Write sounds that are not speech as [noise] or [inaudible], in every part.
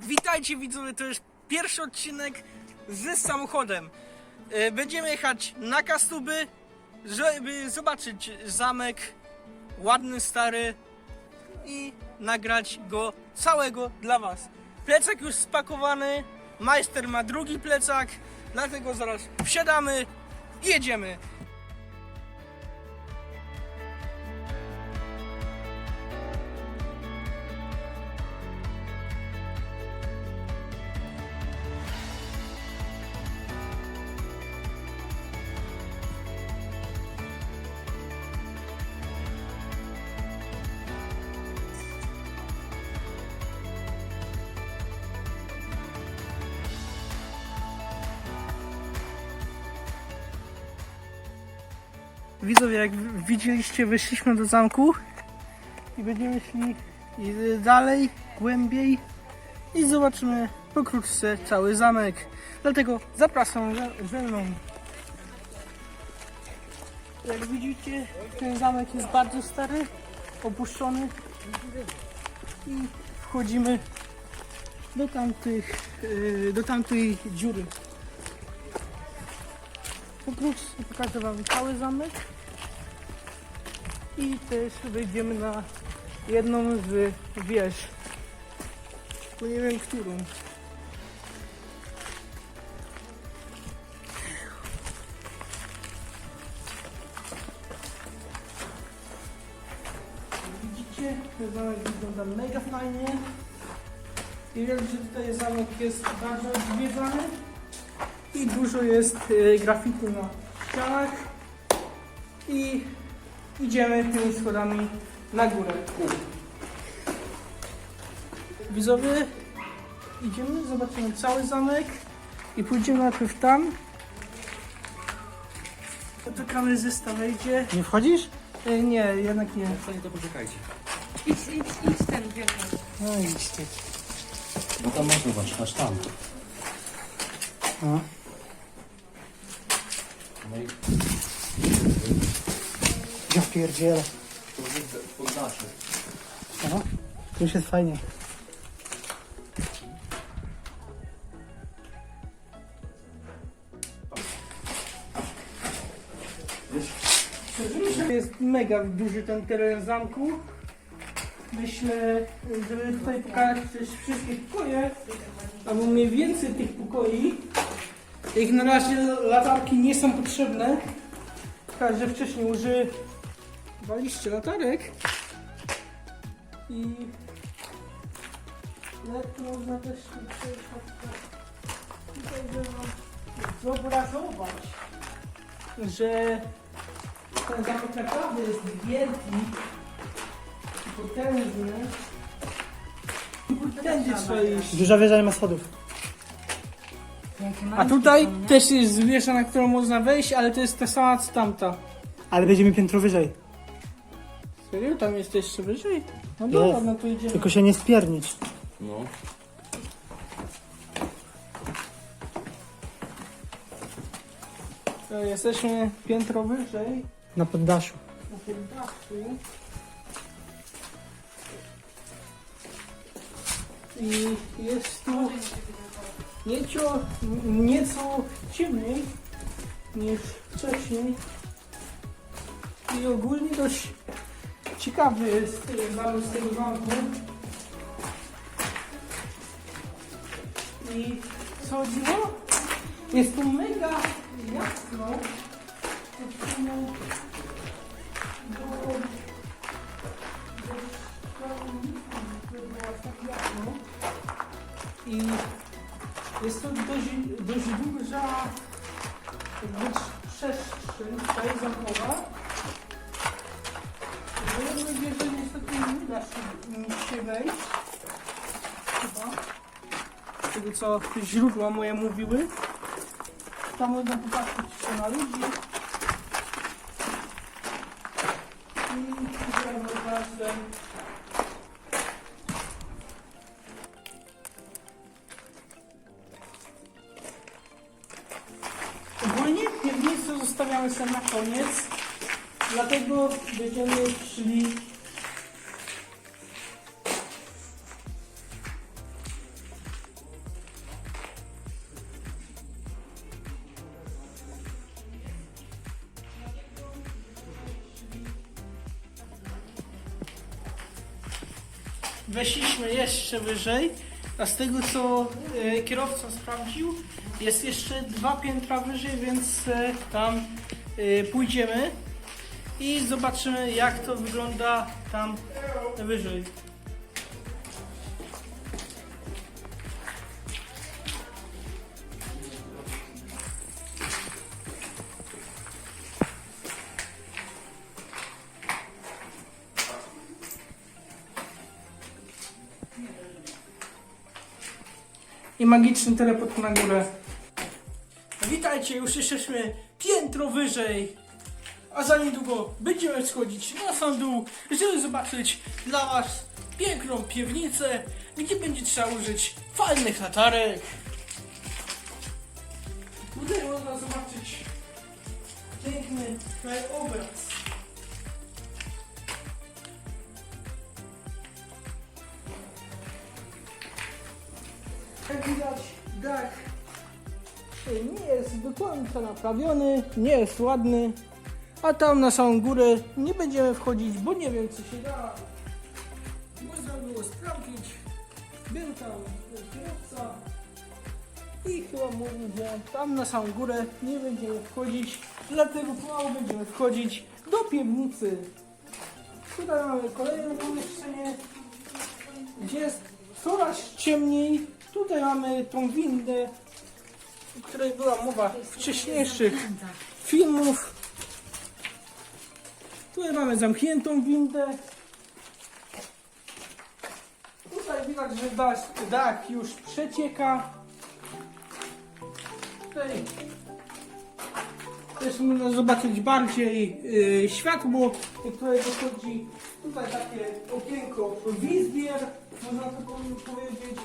Witajcie widzowie, to już pierwszy odcinek z samochodem. E, Będziemy jechać na Kastuby, żeby zobaczyć zamek, ładny, stary i nagrać go całego dla Was. Plecak już spakowany, majster ma drugi plecak, dlatego zaraz wsiadamy i jedziemy. Widzowie, jak widzieliście, wyszliśmy do zamku i będziemy szli dalej, głębiej i zobaczymy pokrótce cały zamek. Dlatego zapraszam ze- mną. Jak widzicie, ten zamek jest bardzo stary, opuszczony i wchodzimy do tamtych, yy, do tamtej dziury. Pokrótce pokażę Wam cały zamek i też wejdziemy na jedną z wież. Bo nie wiem którą. Widzicie, ten zamek wygląda mega fajnie. I wiem, że tutaj zamek jest bardzo odwiedzany i dużo jest e, grafitu na ścianach i idziemy tymi schodami na górę. Widzowie, idziemy, zobaczymy cały zamek i pójdziemy najpierw tam. To kamerzysta wejdzie. Nie wchodzisz? E, Nie, jednak nie. Co nie to poczekajcie. Idź, idź, idź ten wielki. No idźcie. No tam masz zobacz, aż tam. No. No i Poddasze. No. Już jest fajnie. Jest mega duży ten teren zamku. Myślę, żeby tutaj pokazać wszystkie pokoje, albo mniej więcej tych pokoi. Jak na razie latarki nie są potrzebne. Także wcześniej używaliście latarek. I jak można też tutaj zobrazować, że ten zamek naprawdę jest wielki i potężny. Tędy trzeba iść. Duża wieża nie ma schodów. A tutaj też jest wieża, na którą można wejść, ale to jest ta sama co tamta. Ale będziemy piętro wyżej. Serio? Tam jest jeszcze wyżej? No dobra, Jest. no to idziemy. Tylko się nie spiernić. No. To Jesteśmy piętro wyżej. Na poddaszu. Na tym dachu. I jest tu nieco, nieco ciemniej niż wcześniej. I ogólnie dość ciekawy jest zamysł tego zamku. I co dziwo? Jest tu mega jasno. Do- I jest to dość, dość duża przestrzeń tutaj zamkowa. Się, się wejść. Chyba. Z tego co źródła moje mówiły. Tam można popatrzeć jeszcze na ludzi. I idziemy razem. zostawiamy sobie na koniec. Dlatego będziemy szli weszliśmy jeszcze wyżej, a z tego co e, kierowca sprawdził, jest jeszcze dwa piętra wyżej, więc e, tam e, pójdziemy i zobaczymy jak to wygląda tam wyżej. Magiczny teleport na górę. Witajcie, już jesteśmy piętro wyżej, a za niedługo będziemy schodzić na sam dół, żeby zobaczyć dla Was piękną piwnicę, gdzie będzie trzeba użyć fajnych latarek. Tutaj można zobaczyć piękny krajobraz. Jak widać, dach nie jest do naprawiony, nie jest ładny, a tam na samą górę nie będziemy wchodzić, bo nie wiem co się da. Można było sprawdzić, był tam kierowca i chyba mówił, że tam na samą górę nie będziemy wchodzić, dlatego pomału będziemy wchodzić do piwnicy. Tutaj mamy kolejne pomieszczenie, gdzie jest coraz ciemniej. Tutaj mamy tą windę, o której była mowa wcześniejszych filmów. Tutaj mamy zamkniętą windę. Tutaj widać, że dach, dach już przecieka. Tutaj też można zobaczyć bardziej yy, światło, które dochodzi. Tutaj takie okienko wizbier, można to po- powiedzieć.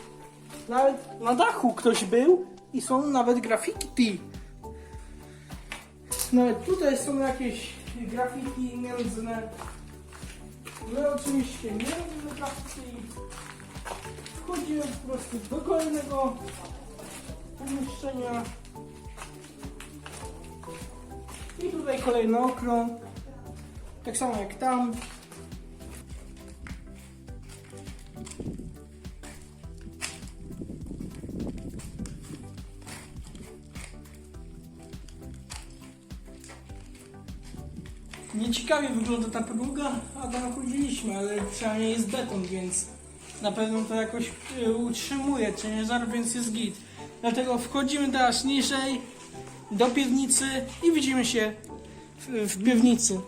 Nawet na dachu ktoś był i są nawet graffiti. Nawet tutaj są jakieś graffiti międzne. My oczywiście nie robimy graffiti. Wchodzimy po prostu do kolejnego pomieszczenia. I tutaj kolejny okrąg. Tak samo jak tam. Nieciekawie wygląda ta podłoga, a tam chodziliśmy, ale przynajmniej jest beton, więc na pewno to jakoś y, utrzymuje ciężar, więc jest git. Dlatego wchodzimy teraz niżej do piwnicy i widzimy się w, w piwnicy.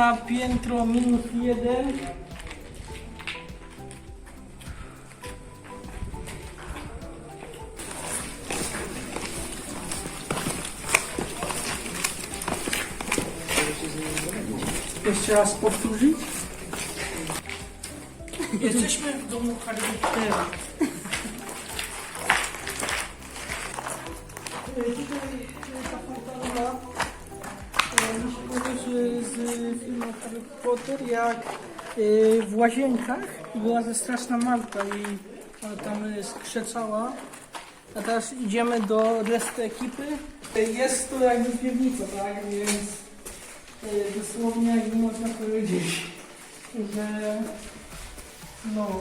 Na piętro minus jeden. Jeszcze raz powtórzyć. Jesteśmy w domu Harry Harry Potter, jak e, w łazienkach była ze straszna Marta i ona tam e, skrzeczała. A teraz idziemy do reszty ekipy. Jest to jakby piwnica, tak? Więc e, dosłownie jakby można powiedzieć, że no,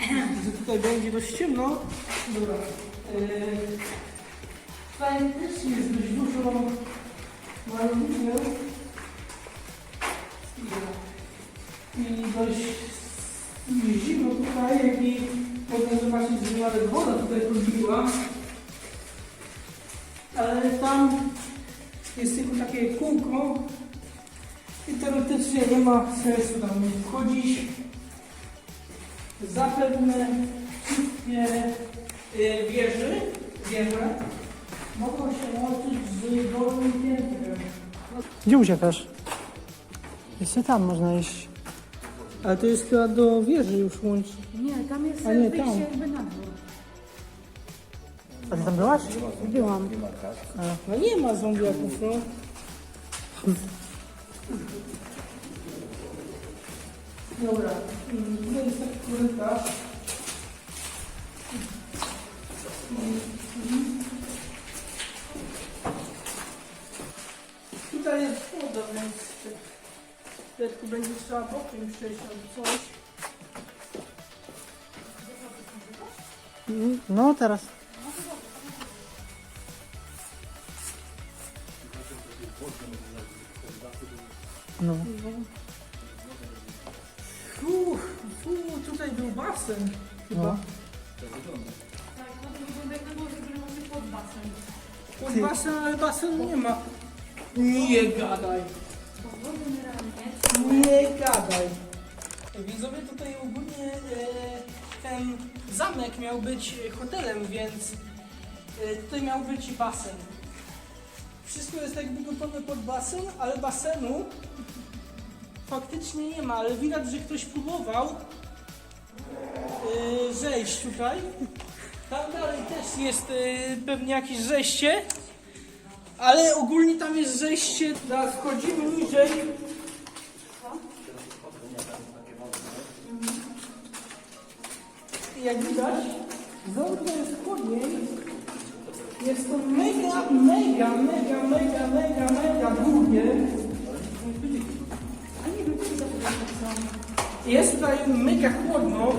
[clears throat] że tutaj będzie dość ciemno. Dobra. E, Tutaj też jest dość dużo malowników. I dość zimno tutaj, jak i można zobaczyć, że nawet woda tutaj podbiła. Ale tam jest tylko takie kółko i teoretycznie nie ma sensu tam wchodzić. Zapewne wszystkie y, wieży, wieże mogą się łączyć z dolnym piętrem. Gdzie uciekasz? Jeszcze tam można iść. Ale to jest chyba do wieży już łączy. Nie, tam jest A nie, wyjście tam. jakby na dwór. A ty tam byłaś? Byłam. No nie ma zombiaków, no. Dobra, to jest taki korytarz. Tutaj jest woda, więc tylko będzie trzeba bokiem przejść albo coś. No teraz. No. Fu, fu, tutaj był basen. Chyba. No. Tak, no to wygląda jak na dworze, który mamy pod basen. Pod basen, ale basenu nie ma. Nie gadaj. Nie gadaj. Widzowie, tutaj ogólnie e, ten zamek miał być hotelem, więc e, tutaj miał być basen. Wszystko jest jakby gotowe pod basen, ale basenu faktycznie nie ma, ale widać, że ktoś próbował e, zejść tutaj. Tam dalej też jest pewnie jakieś zejście, ale ogólnie tam jest zejście, teraz wchodzimy niżej. Jak widać, zarówno jest chłodniej, jest to mega, mega, mega, mega, mega, mega długie. Jest tutaj mega chłodno.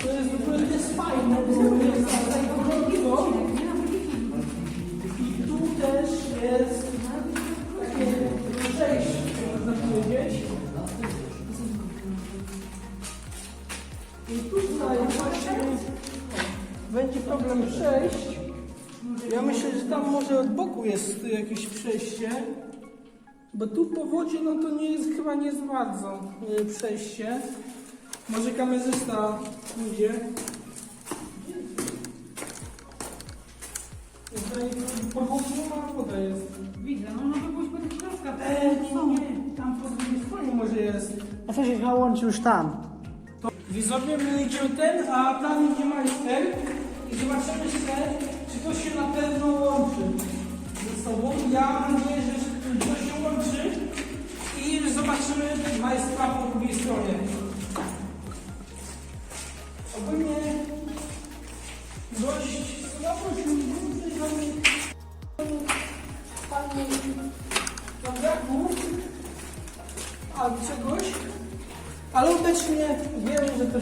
To jest to jest fajne, bo jest tu też jest takie przejście, można powiedzieć. I tutaj właśnie będzie problem przejść. Ja myślę, że tam może od boku jest jakieś przejście. Bo tu po wodzie, no to nie jest chyba nie jest bardzo y, przejście. Może kamerzysta pójdzie. Tutaj woda jest. Widzę, no można by pójść po tych środkach. E, nie, nie, tam po drugiej stronie może jest. A co się chyba łączy już tam? To widzowie, my idziemy ten, a tam idzie majster i zobaczymy się, czy to się na pewno łączy ze sobą. Ja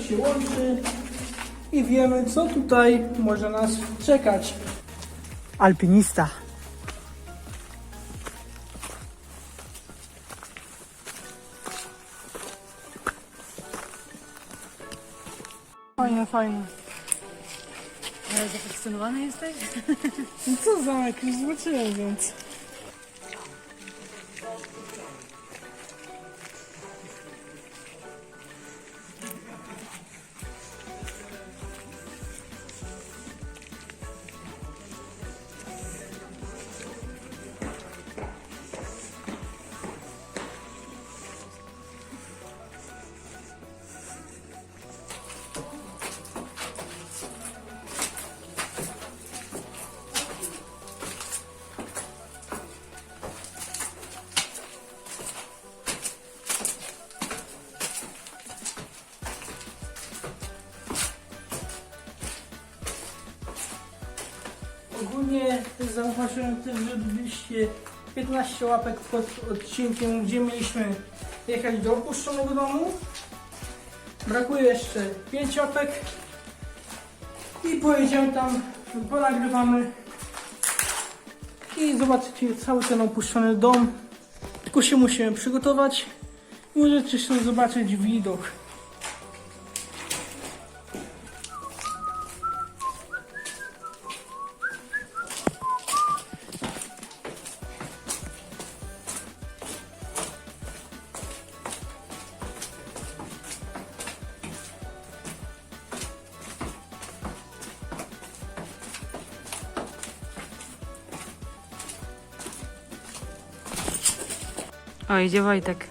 się łączy i wiemy, co tutaj może nas czekać. Alpinista. Fajne, fajne. Ale zafascynowany jesteś? No co zamek, już zobaczyłem, więc... zauważyłem też, że byliście 15 łapek pod odcinkiem, gdzie mieliśmy jechać do opuszczonego domu. Brakuje jeszcze 5 łapek i pojedziemy tam, ponagrywamy i zobaczycie cały ten opuszczony dom. Tylko się musimy przygotować i możecie się zobaczyć widok. O, idzie Wojtek.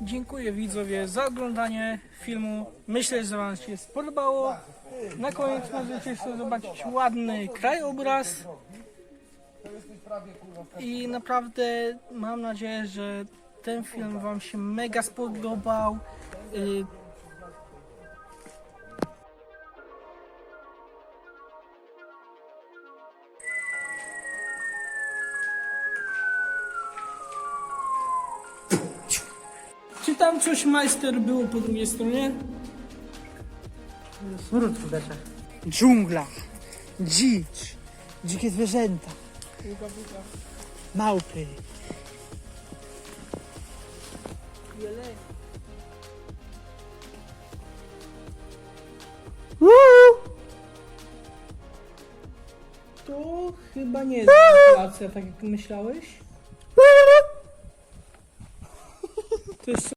Dziękuję widzowie za oglądanie filmu. Myślę, że Wam się spodobało. Na koniec możecie sobie zobaczyć ładny krajobraz. I naprawdę mam nadzieję, że ten film Wam się mega spodobał. Y, Czy tam coś majster było po drugiej stronie? Smród w deszach. Dżungla, dzicz, dzikie zwierzęta, małpy. To chyba nie jest manipulacja, tak jak myślałeś. To jest